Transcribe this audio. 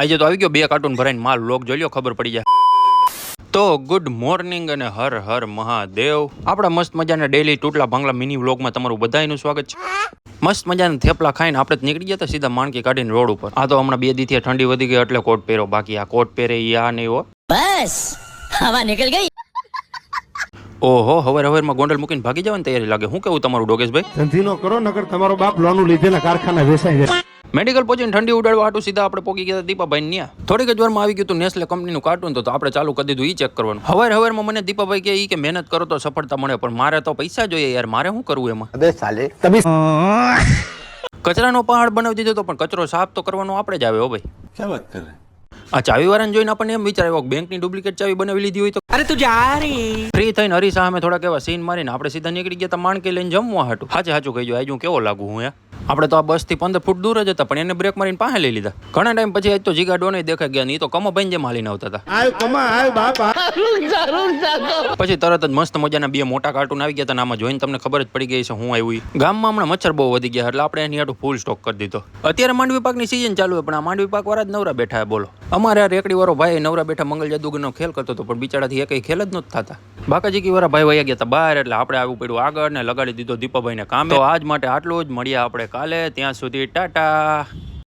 આજે તો આવી ગયો બે કાર્ટૂન ભરાઈને માલ લોક જોઈ ખબર પડી જાય. તો ગુડ મોર્નિંગ અને હર હર મહાદેવ. આપણા મસ્ત મજાના ડેલી ટૂટલા ભાંગલા મિની વ્લોગમાં તમારું બધાનું સ્વાગત છે. મસ્ત મજાના થેપલા ખાઈને આપણે જ નીકળી ગયા હતા સીધા માણકી કાઢીને રોડ ઉપર. આ તો હમણાં બે દીથી ઠંડી વધી ગઈ એટલે કોટ પહેરો બાકી આ કોટ પહેરે આ નહીં હો બસ! હવા નીકળ ગઈ. ઓહો હવાર હવારમાં ગોંડલ મૂકીને ભાગી જવાની તૈયારી લાગે. હું કેવું તમારું ડોગેશ ભાઈ ધંધીનો કરો નગર તમારો બાપ લોનું લીધેલા કારખાના વેસાઈ જાય. મેડિકલ પહોંચીને ઠંડી ઉડાડવા હાટું સીધા આપણે પોકી ગયા દીપાભાઈ ન્યા. થોડીક જ વારમાં આવી ગયું હતું નેસ્લે કંપનીનું કાર્ટૂન તો આપણે ચાલુ કરી દીધું એ ચેક કરવાનું. હવાર હવારમાં મને દીપાભાઈ કે એ કે મહેનત કરો તો સફળતા મળે પણ મારે તો પૈસા જોઈએ યાર મારે શું કરવું એમાં? અબે સાલે તમે કચરાનો પહાડ બનાવી દીધો તો પણ કચરો સાફ તો કરવાનો આપણે જ આવે હો ભાઈ. ક્યાં વાત કરે? આ ચાવી વાળાને જોઈને આપણને એમ વિચારે આવ્યો બેંકની ડુપ્લિકેટ ચાવી બનાવી લીધી હોય તો અરે તું જા ફ્રી થઈને હરીસા અમે થોડા કેવા સીન મારીને આપણે સીધા નીકળી ગયા તા માણકે લઈને જમવા હતું હાચે હાચું કહી જો આજુ કેવો લાગુ હું યા? આપણે તો આ બસથી પંદર ફૂટ દૂર જ હતા પણ એને બ્રેક મારીને પાસે લઈ લીધા. ઘણા ટાઈમ પછી આજ તો જીગા ડોને દેખાઈ ગયા નહીં તો કમો ભાઈ જેમ હાલીને આવતા હતા. પછી તરત જ મસ્ત મજાના બે મોટા કાર્ટૂન આવી ગયા હતા આમાં જોઈને તમને ખબર જ પડી ગઈ છે હું આવ્યું ગામમાં હમણાં મચ્છર બહુ વધી ગયા એટલે આપણે એની હાટું ફૂલ સ્ટોક કરી દીધો. અત્યારે માંડવી પાકની સિઝન ચાલુ હોય પણ આ માંડવી પાક વાળા જ નવરા બેઠા બોલો. અમારે આ રેકડી વાળો ભાઈ નવરા બેઠા મંગલ જાદુગરનો ખેલ કરતો હતો પણ બિચારાથી એ કઈ ખેલ જ નહોતા થતા. બાકાજી વરા ભાઈ વયા ગયા હતા બહાર, એટલે આપણે આવું પડ્યું આગળ ને લગાડી દીધો દીપાભાઈને કામ. તો આજ માટે આટલું જ મળ્યા આપણે કાલે. ત્યાં સુધી ટાટા.